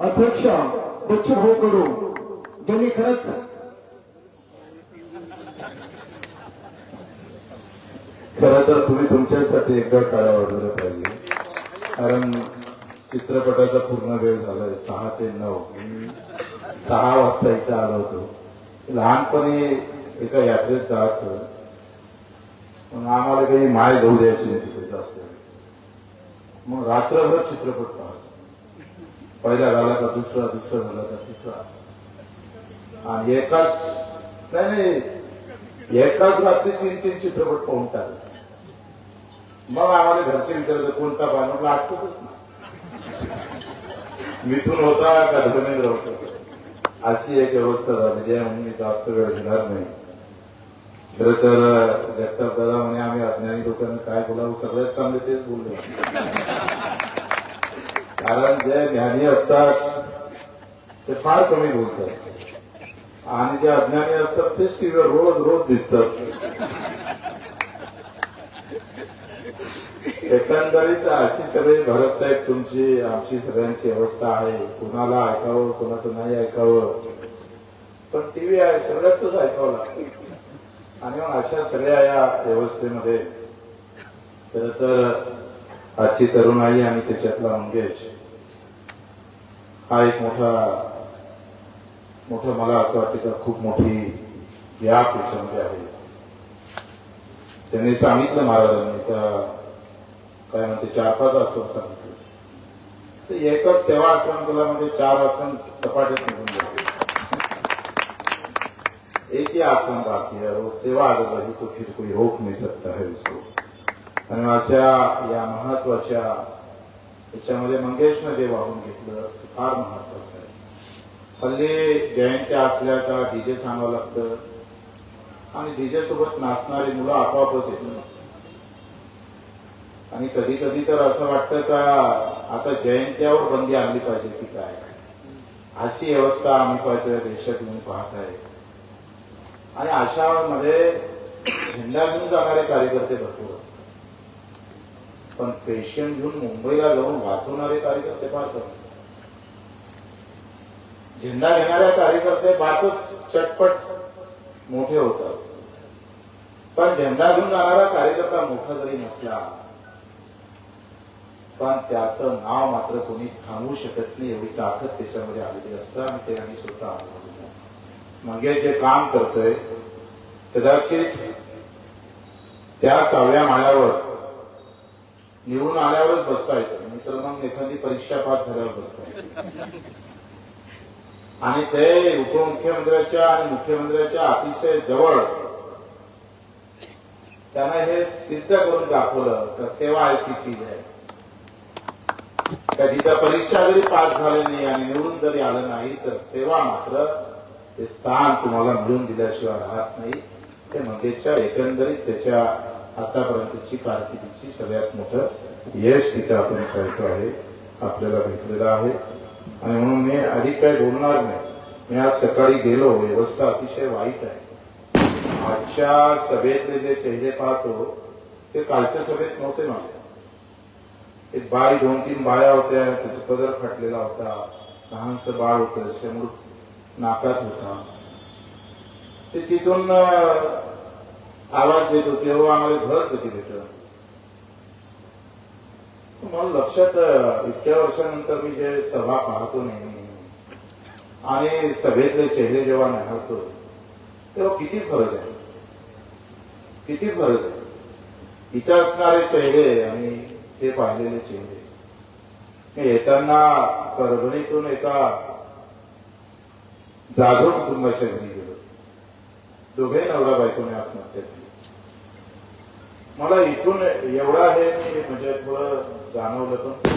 अध्यक्ष बच्चूभाऊ कडू ज्यांनी खरंच खरं तर तुम्ही तुमच्यासाठी एकदा टाळा वाजवलं पाहिजे. कारण चित्रपटाचा पूर्ण वेळ झालाय सहा ते नऊ. मी सहा वाजता इथं आलो होतो. लहानपणी एका यात्रेत जायचं. पण आम्हाला काही माय घेऊ द्यायची नाही तिकडे जास्त. मग रात्रभर चित्रपट पाहायचो. पहिला झाला का दुसरा दुसरा झाला का तिसरा. आणि एकाच नाही नाही. एकाच रात्री तीन तीन चित्रपट पाहून टाकले. मग आम्हाला घरचे विचारलं कोणता बांधला आठवतच ना. मिथून होता का धर्मेंद्र होता? अशी एक व्यवस्था झाली जे म्हणून मी जास्त वेळ घेणार नाही. खरं तर जगताप दादा म्हणे आम्ही अज्ञानी लोकांना काय बोलावं? सगळ्यात चांगले तेच बोललो. कारण जे ज्ञानी असतात ते फार कमी बोलतात. आणि जे अज्ञानी असतात तेच टीव्हीवर रोज रोज दिसतात. एकंदरीत अशी सगळी भरत साहेब तुमची आमची सगळ्यांची अवस्था आहे. कुणाला ऐकावं कुणाचं नाही ऐकावं. पण टीव्ही आहे सगळ्यातच ऐकावं लागतं. आणि मग अशा सगळ्या या व्यवस्थेमध्ये खर तर आजची तरुणाई आणि त्याच्यातला मंगेश हा एक मोठा मोठं मला असं वाटतं का खूप मोठी या याच्यामध्ये आहे. त्यांनी सांगितलं महाराजांनी त्या काय म्हणते चार पाच आसन सांगितलं. तर एकच सेवा आसन केला म्हणजे चार आसन सपाट्यात निघून जाते. एक ही आसन बाकी है वो सेवा अगर रही तो फिर कोई रोक नहीं सकता है उसको आणि अशा या महत्त्वाच्या याच्यामध्ये मंगेशनं जे वाहून घेतलं ते फार महत्वाचं आहे. हल्ली जयंत्या असल्या का डीजे सांगावं लागतं. आणि डीजे सोबत नाचणारी मुलं आपोआपच येत आणि कधी कधी तर असं वाटतं का आता जयंत्यावर बंदी आणली पाहिजे की काय? अशी व्यवस्था आम्ही पाहतोय देशात येऊन पाहत आहे आणि अशामध्ये झेंडा घेऊन जाणारे कार्यकर्ते भरपूर असतात. पण पेशंट घेऊन मुंबईला जाऊन वाचवणारे कार्यकर्ते फार कमी झेंडा घेणारे कार्यकर्ते फारच चटपट मोठे होतात. पण झेंडा घेऊन जाणारा कार्यकर्ता मोठा जरी नसला पण त्याचं नाव मात्र कोणी थांबवू शकत नाही एवढी ताकद त्याच्यामध्ये आलेली असतं आणि ते आम्ही स्वतः अनुभवलं जे काम करतोय कदाचित त्या सहाव्या माळ्यावर निवडून आल्यावरच बसता येतं. मित्र मग एखादी परीक्षा पास झाल्यावर बसता आणि ते उपमुख्यमंत्र्याच्या आणि मुख्यमंत्र्याच्या अतिशय जवळ त्यांना हे सिद्ध करून दाखवलं का सेवा ऐसी चीज आहे. का जिथं परीक्षा जरी पास झाली नाही आणि निवडून जरी आलं नाही तर सेवा मात्र ते स्थान तुम्हाला मिळून दिल्याशिवाय राहत नाही. ते मंगेशच्या एकंदरीत त्याच्या आतापर्यंतची कारकिर्दीची सगळ्यात मोठं यश तिथं आपण करतो आहे आपल्याला भेटलेलं आहे. आणि म्हणून मी अधिक काय बोलणार नाही. मी आज सकाळी गेलो व्यवस्था अतिशय वाईट आहे. आजच्या सभेतले जे चेहरे पाहतो ते कालच्या सभेत नव्हते माझे. एक बाई दोन तीन बाया होत्या त्याचा पदर फाटलेला होता. लहानसं बाळ होतं शेमूड नाकात होता. ते तिथून आवाज देत होते हो आम्हाला घर कधी भेट मला लक्षात इतक्या वर्षानंतर मी जे सभा पाहतो नेहमी आणि सभेतले चेहरे जेव्हा निहाळतो तेव्हा किती फरक आहे? किती फरक आहे? इथं असणारे चेहरे आणि ते पाहिलेले चेहरे मी येताना परभणीतून एका जाधव कुटुंबाच्या घरी गेलो. दोघे नवरा बायकोने आत्महत्या केली मला इथून एवढं आहे मी म्हणजे थोडं जाणवलं पण.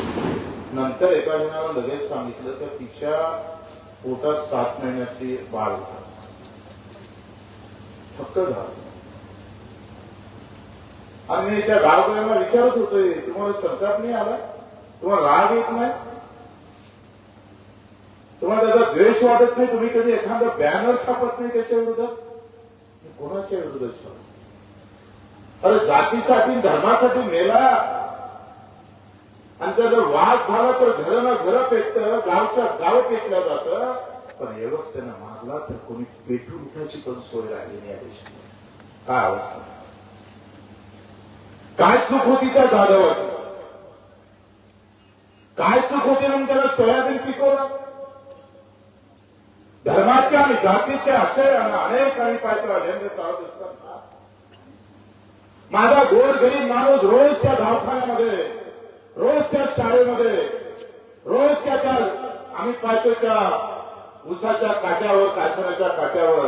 नंतर एका जणाला लगेच सांगितलं तर तिच्या पोटात सात महिन्याची बाळ होता. फक्त झालं आणि मी त्या गावकऱ्यांना विचारत होतोय तुम्हाला सरकार नाही आला? तुम्हाला राग येत नाही? तुम्हाला त्याचा द्वेष वाटत नाही? तुम्ही कधी एखादा बॅनर छापत नाही त्याच्या विरोधात कोणाच्या विरोधात छापत अरे जातीसाठी धर्मासाठी मेला. आणि त्याचा वाद झाला तर घर ना घर पेटतं गावच्या गाव पेटलं जातं. पण व्यवस्थेनं मारला तर कोणी पेटून उठायची पण सोय राहिली नाही या देशात. काय अवस्था? काय चूक होती त्या जाधवाची? काय चूक होती म्हणून त्याला सोयाबीन पिकवलं धर्माच्या आणि जातीच्या आशयानं अनेक आणि पाहिजे अजेंडे चालत असताना माझा गोर गरीब माणूस रोज त्या दवाखान्यामध्ये रोज त्या शाळेमध्ये रोज त्या त्या आम्ही पाहतो त्या उसाच्या काट्यावर कारखान्याच्या काट्यावर.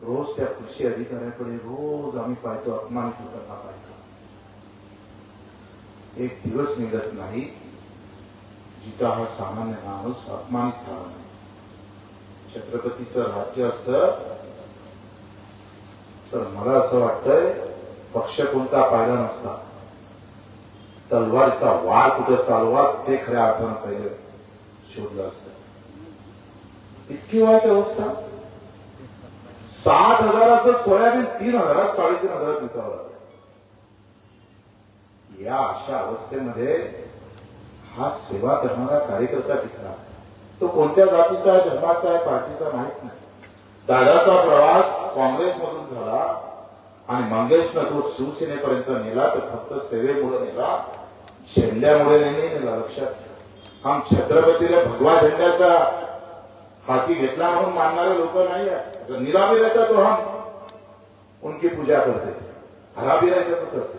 रोज त्या कृषी अधिकाऱ्याकडे रोज आम्ही पाहतो अपमानित होताना पाहतो. एक दिवस निघत नाही जिथं हा सामान्य माणूस अपमानित झाला नाही. छत्रपतीचं राज्य असतं तर मला असं वाटतंय पक्ष कोणता पाहिला नसता. तलवारीचा वार कुठं चालवा ते खऱ्या अर्थानं पहिले शोधलं असत. इतकी वाईट अवस्था. सात हजाराचं सोयाबीन तीन हजारात साडेतीन हजारात विकावं लागलं. या अशा अवस्थेमध्ये हा सेवा करणारा कार्यकर्ता टिकला. तो कोणत्या जातीचा आहे धर्माचा आहे पार्टीचा माहीत नाही. दादाचा प्रवास काँग्रेसमधून झाला आणि मंगेशनं तो शिवसेनेपर्यंत नेला तर फक्त सेवेमुळे नेला झेंड्यामुळे नाही नेला लक्षात काम छत्रपतीला भगवा झेंड्याचा हाती घेतला म्हणून मानणारे लोक नाही आहे निरामी रहता तो हम उनकी पूजा करते हराबी रहता तो करते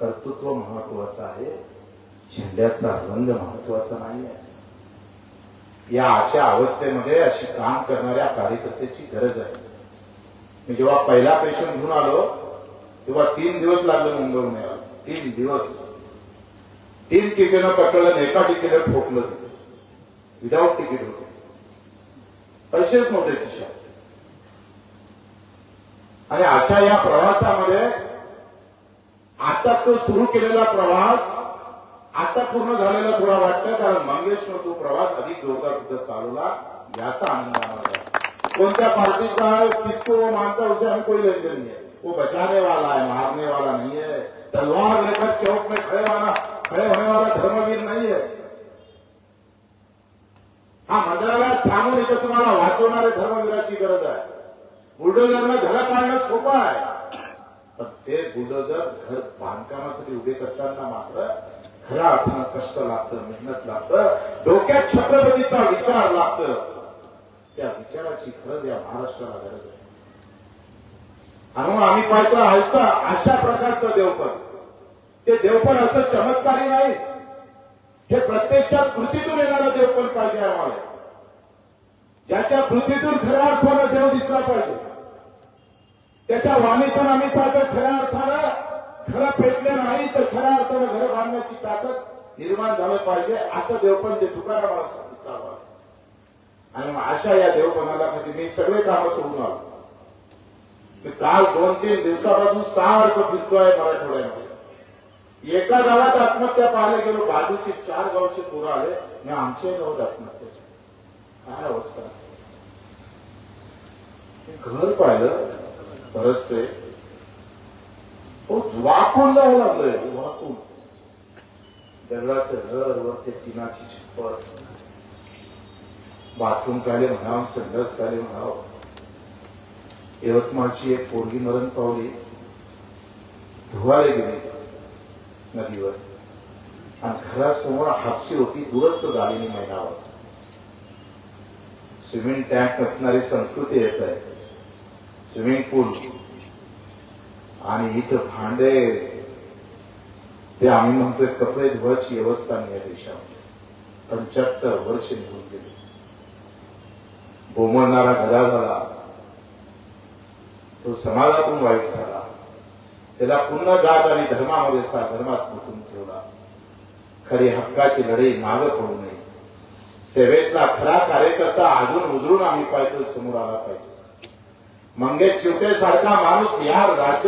कर्तृत्व महत्वाचं आहे झेंड्याचा रंग महत्त्वाचा नाही आहे या अशा अवस्थेमध्ये अशी काम करणाऱ्या कार्यकर्त्याची गरज आहे मी जेव्हा पहिला पेशंट घेऊन आलो तेव्हा तीन दिवस लागले मुंबईहून यायला. तीन दिवस. तीन तिकीट पकडलं आणि एका तिकीटवर ठोकलं विदाऊट तिकीट होते. पैसेच नव्हते खिशात आणि अशा या प्रवासामध्ये आता तो सुरू केलेला प्रवास आता पूर्ण झालेला थोडा वाटतं कारण मंगेशनं तो प्रवास अधिक जोरदार तिथं चालवला याचा आनंद आम्हाला कोणत्या पार्टीचा है किसको वो मानता उसे हम कोई लेन देन नहीं है। वो बचाने वाला है मारने वाला नहीं है। तलवार लेकर चौक में खड़े वाला खड़े होने वाला धर्मवीर नहीं है। हा मंदिराला थांबून इथं तुम्हाला वाचवणारे धर्मवीराची गरज आहे बुलडोजरनं घरं काढणं सोपं आहे पण ते बुलडोजर घर बांधकामासाठी उभे करताना मात्र खऱ्या अर्थानं कष्ट लागतं मेहनत लागतं डोक्यात छत्रपतीचा विचार लागतं त्या विचाराची खरंच या महाराष्ट्राला गरज आहे. आणि मग आम्ही पाहतो आहोत अशा प्रकारचं देवपण ते देवपण असं चमत्कारी नाही. हे प्रत्यक्षात कृतीतून येणारं देवपण पाहिजे आम्हाला. ज्याच्या कृतीतून खऱ्या अर्थानं देव दिसला पाहिजे. त्याच्या वाणीतून आम्ही पाहतो खऱ्या अर्थानं खरं पेटलं नाही तर खऱ्या अर्थानं घर बांधण्याची ताकद निर्माण झालं पाहिजे असं देवपण जे तुकाराम सांगितलं आणि मग अशा या देवपणाला मी सगळे कामं सोडून आलो. मी काल दोन तीन दिवसापासून सारखं फिरतोय मराठवाड्यामध्ये. एका गावात आत्महत्या पाहायला गेलो बाजूचे चार गावचे पोरं आले मी आमच्याही गावात आत्महत्या काय अवस्था? घर पाहिलं बरचसे हो वाकून जावं लागलंय वाकून दगडाचं घर वर ते टिनाची छप्पर बाथरूम काले म्हणावं संडास काले म्हणावं. यवतमाळची एक पोरगी मरण पावली. धुवायला गेली नदीवर. आणि घरासमोर हापशी होती दुरस्त गाडीने महिलावर स्विमिंग टँक नसणारी संस्कृती येत आहे. स्विमिंग पूल आणि इथं भांडे. ते आम्ही म्हणतोय कपडे धुवायची व्यवस्था नाही या देशामध्ये. पंच्याहत्तर वर्ष निघून गेली. बोमळणारा गदा झाला. तो समाजातून वाईट झाला. त्याला पुन्हा जात आणि धर्मामध्ये सा धर्मात गुंतून ठेवला. खरी हक्काची लढाई मागं पडू नये. सेवेतला खरा कार्यकर्ता अजून उजरून आम्ही पाहिजे समोर आला पाहिजे. मंगेश शिवटे सारखा माणूस या राज्यात